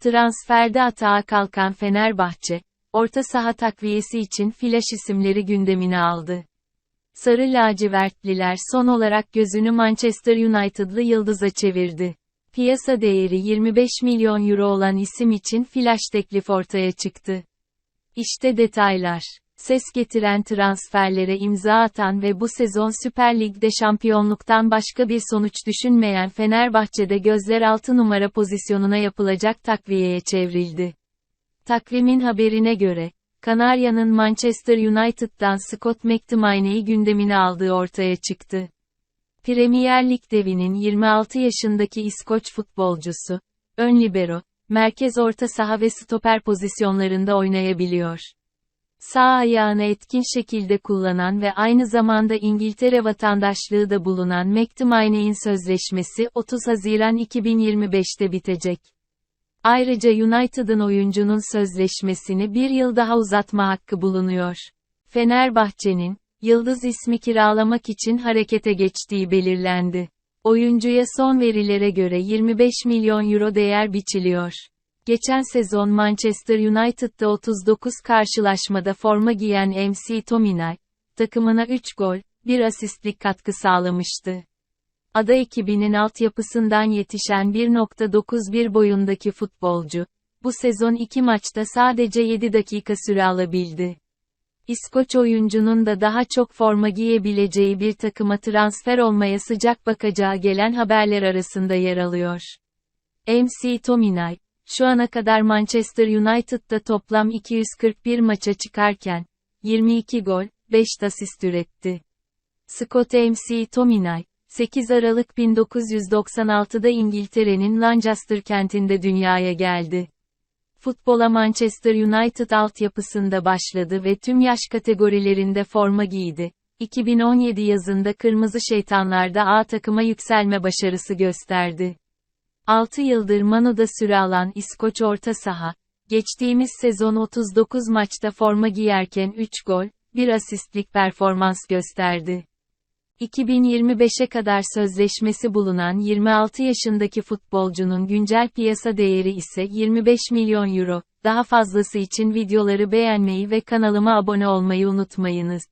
Transferde atağa kalkan Fenerbahçe, orta saha takviyesi için flaş isimleri gündemine aldı. Sarı lacivertliler son olarak gözünü Manchester United'lı yıldıza çevirdi. Piyasa değeri 25 milyon euro olan isim için flash teklif ortaya çıktı. İşte detaylar. Ses getiren transferlere imza atan ve bu sezon Süper Lig'de şampiyonluktan başka bir sonuç düşünmeyen Fenerbahçe'de gözler 6 numara pozisyonuna yapılacak takviyeye çevrildi. Takvimin haberine göre, Kanarya'nın Manchester United'dan Scott McTominay'i gündemine aldığı ortaya çıktı. Premier Lig devinin 26 yaşındaki İskoç futbolcusu, ön libero, merkez orta saha ve stoper pozisyonlarında oynayabiliyor. Sağ ayağını etkin şekilde kullanan ve aynı zamanda İngiltere vatandaşlığı da bulunan McTominay'in sözleşmesi 30 Haziran 2025'te bitecek. Ayrıca United'ın oyuncunun sözleşmesini bir yıl daha uzatma hakkı bulunuyor. Fenerbahçe'nin, Yıldız ismi kiralamak için harekete geçtiği belirlendi. Oyuncuya son verilere göre 25 milyon euro değer biçiliyor. Geçen sezon Manchester United'da 39 karşılaşmada forma giyen MC Tominay, takımına 3 gol, 1 asistlik katkı sağlamıştı. Ada ekibinin altyapısından yetişen 1.91 boyundaki futbolcu, bu sezon iki maçta sadece 7 dakika süre alabildi. İskoç oyuncunun da daha çok forma giyebileceği bir takıma transfer olmaya sıcak bakacağı gelen haberler arasında yer alıyor. MC Tominay, şu ana kadar Manchester United'da toplam 241 maça çıkarken, 22 gol, 5 asist üretti. Scott MC Tominay, 8 Aralık 1996'da İngiltere'nin Lancaster kentinde dünyaya geldi. Futbola Manchester United altyapısında başladı ve tüm yaş kategorilerinde forma giydi. 2017 yazında Kırmızı Şeytanlar'da A takıma yükselme başarısı gösterdi. 6 yıldır Mano'da süre alan İskoç orta saha, geçtiğimiz sezon 39 maçta forma giyerken 3 gol, 1 asistlik performans gösterdi. 2025'e kadar sözleşmesi bulunan 26 yaşındaki futbolcunun güncel piyasa değeri ise 25 milyon euro. Daha fazlası için videoları beğenmeyi ve kanalıma abone olmayı unutmayınız.